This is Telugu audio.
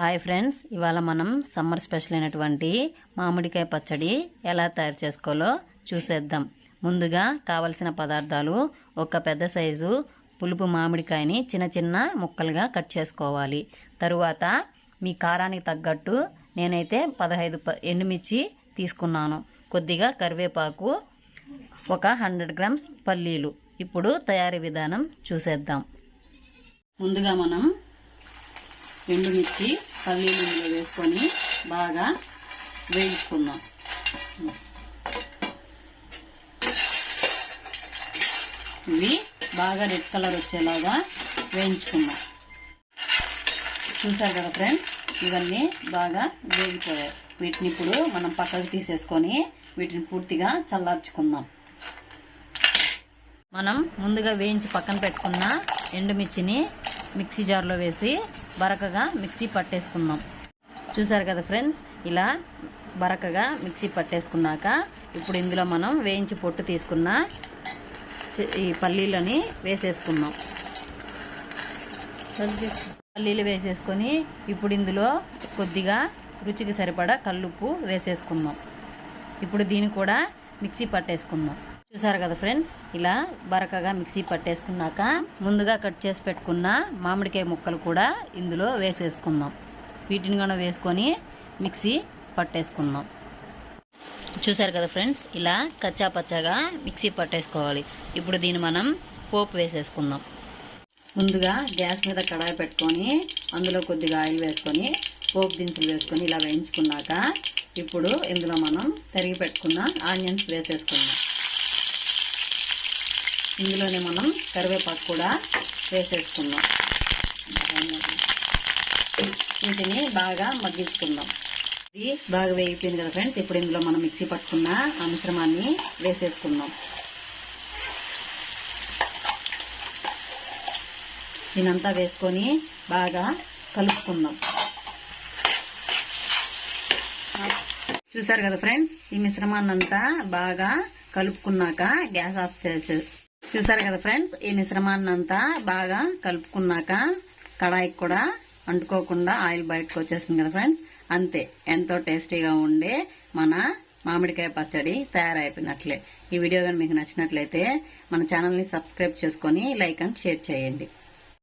హాయ్ ఫ్రెండ్స్ ఇవాళ మనం సమ్మర్ స్పెషల్ అయినటువంటి మామిడికాయ పచ్చడి ఎలా తయారు చేసుకోవాలో చూసేద్దాం. ముందుగా కావలసిన పదార్థాలు ఒక పెద్ద సైజు పులుపు మామిడికాయని చిన్న చిన్న ముక్కలుగా కట్ చేసుకోవాలి. తరువాత మీ కారానికి తగ్గట్టు నేనైతే పదహైదు ఎండుమిర్చి తీసుకున్నాను. కొద్దిగా కరివేపాకు ఒక హండ్రెడ్ గ్రామ్స్ పల్లీలు. ఇప్పుడు తయారీ విధానం చూసేద్దాం. ముందుగా మనం ఎండుమిర్చి పల్లీలు వేసుకొని బాగా వేయించుకుందాం. ఇవి బాగా రెడ్ కలర్ వచ్చేలాగా వేయించుకుందాం. చూసారు కదా ఫ్రెండ్స్ ఇవన్నీ బాగా వేగిపోయాయి. వీటిని ఇప్పుడు మనం పక్కకు తీసేసుకొని వీటిని పూర్తిగా చల్లార్చుకుందాం. మనం ముందుగా వేయించి పక్కన పెట్టుకున్న ఎండుమిర్చిని మిక్సీ జార్లో వేసి బరకగా మిక్సీ పట్టేసుకుందాం. చూసారు కదా ఫ్రెండ్స్? ఇలా బరకగా మిక్సీ పట్టేసుకున్నాక ఇప్పుడు ఇందులో మనం వేయించి పొట్టు తీసుకున్న ఈ పల్లీలని వేసేసుకుందాం. పల్లీలు వేసేసుకొని ఇప్పుడు ఇందులో కొద్దిగా రుచికి సరిపడా కల్లుప్పు వేసేసుకుందాం. ఇప్పుడు దీన్ని కూడా మిక్సీ పట్టేసుకుందాం. చూసారు కదా ఫ్రెండ్స్? ఇలా బరకగా మిక్సీ పట్టేసుకున్నాక ముందుగా కట్ చేసి పెట్టుకున్న మామిడికాయ ముక్కలు కూడా ఇందులో వేసేసుకుందాం. వీటిని కూడా వేసుకొని మిక్సీ పట్టేసుకుందాం. చూసారు కదా ఫ్రెండ్స్? ఇలా కచ్చా పచ్చాగా మిక్సీ పట్టేసుకోవాలి. ఇప్పుడు దీన్ని మనం పోపు వేసేసుకుందాం. ముందుగా గ్యాస్ మీద కడాయి పెట్టుకొని అందులో కొద్దిగా ఆయిల్ వేసుకొని పోపు దినుసులు వేసుకొని ఇలా వేయించుకున్నాక ఇప్పుడు ఇందులో మనం తరిగి పెట్టుకున్న ఆనియన్స్ వేసేసుకుందాం. ఇందులోనే మనం కరివేపాకు కూడా వేసేసుకుందాం. వీటిని బాగా మగ్గించుకుందాం. ఇది బాగా వేగిపోయింది కదా ఫ్రెండ్స్ ఇప్పుడు ఇందులో మనం మిక్సీ పట్టుకున్న ఆ మిశ్రమాన్ని వేసేసుకుందాం. దీనంతా వేసుకొని బాగా కలుపుకుందాం. చూసారు కదా ఫ్రెండ్స్ ఈ మిశ్రమాన్ని అంతా బాగా కలుపుకున్నాక గ్యాస్ ఆఫ్ చేసే చూసారు కదా ఫ్రెండ్స్ ఈ మిశ్రమాన్ని అంతా బాగా కలుపుకున్నాక కడాయికి కూడా అంటుకోకుండా ఆయిల్ బయటకు వచ్చేసింది కదా ఫ్రెండ్స్. అంతే ఎంతో టేస్టీగా ఉండే మన మామిడికాయ పచ్చడి తయారైపోయినట్లే. ఈ వీడియో కానీ మీకు నచ్చినట్లయితే మన ఛానల్ని సబ్స్క్రైబ్ చేసుకొని లైక్ అండ్ షేర్ చేయండి.